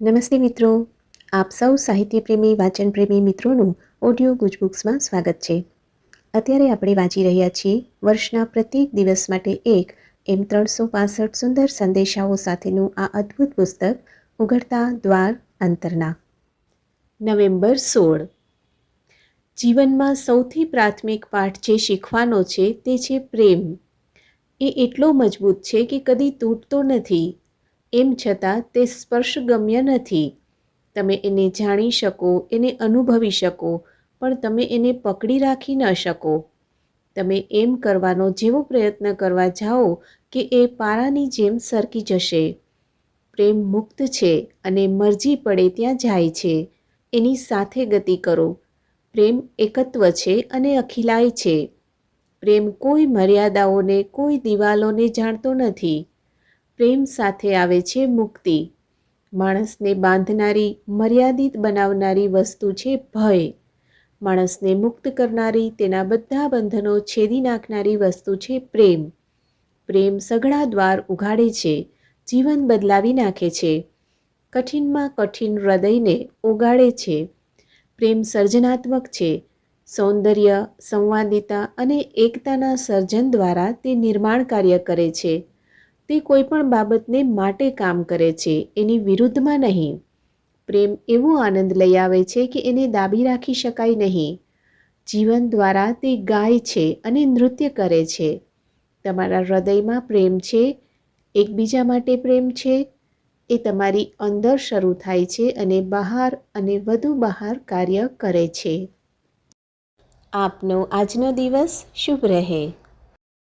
નમસ્તે મિત્રો. આપ સૌ સાહિત્યપ્રેમી, વાચનપ્રેમી મિત્રોનું ઓડિયો ગુજબુક્સમાં સ્વાગત છે. અત્યારે આપણે વાંચી રહ્યા છીએ વર્ષના પ્રત્યેક દિવસ માટે એક એમ ત્રણસો પાસઠ સુંદર સંદેશાઓ સાથેનું આ અદ્ભુત પુસ્તક, ઉઘડતા દ્વાર અંતરના. નવેમ્બર સોળ. જીવનમાં સૌથી પ્રાથમિક પાઠ જે શીખવાનો છે તે છે પ્રેમ. એ એટલો મજબૂત છે કે કદી તૂટતો નથી. એમ છતાં તે સ્પર્શગમ્ય નથી. તમે એને જાણી શકો, એને અનુભવી શકો, પણ તમે એને પકડી રાખી ન શકો. તમે એમ કરવાનો જેવો પ્રયત્ન કરવા જાઓ કે એ પારાની જેમ સરકી જશે. પ્રેમ મુક્ત છે અને મરજી પડે ત્યાં જાય છે. એની સાથે ગતિ કરો. પ્રેમ એકત્વ છે અને અખિલાય છે. પ્રેમ કોઈ મર્યાદાઓને, કોઈ દિવાલોને જાણતો નથી. પ્રેમ સાથે આવે છે મુક્તિ. માણસને બાંધનારી, મર્યાદિત બનાવનારી વસ્તુ છે ભય. માણસને મુક્ત કરનારી, તેના બધા બંધનો છેદી નાખનારી વસ્તુ છે પ્રેમ. પ્રેમ સઘળા દ્વાર ઉઘાડે છે, જીવન બદલાવી નાખે છે. કઠિનમાં કઠિન હૃદયને ઓગાળે છે. પ્રેમ સર્જનાત્મક છે. સૌંદર્ય, સંવાદિતા અને એકતાના સર્જન દ્વારા તે નિર્માણ કાર્ય કરે છે. તે કોઈપણ બાબતને માટે કામ કરે છે, એની વિરુદ્ધમાં નહીં. પ્રેમ એવો આનંદ લઈ આવે છે કે એને દાબી રાખી શકાય નહીં. જીવન દ્વારા તે ગાય છે અને નૃત્ય કરે છે. તમારા હૃદયમાં પ્રેમ છે, એકબીજા માટે પ્રેમ છે, એ તમારી અંદર શરૂ થાય છે અને બહાર અને વધુ બહાર કાર્ય કરે છે. આપનો આજનો દિવસ શુભ રહે.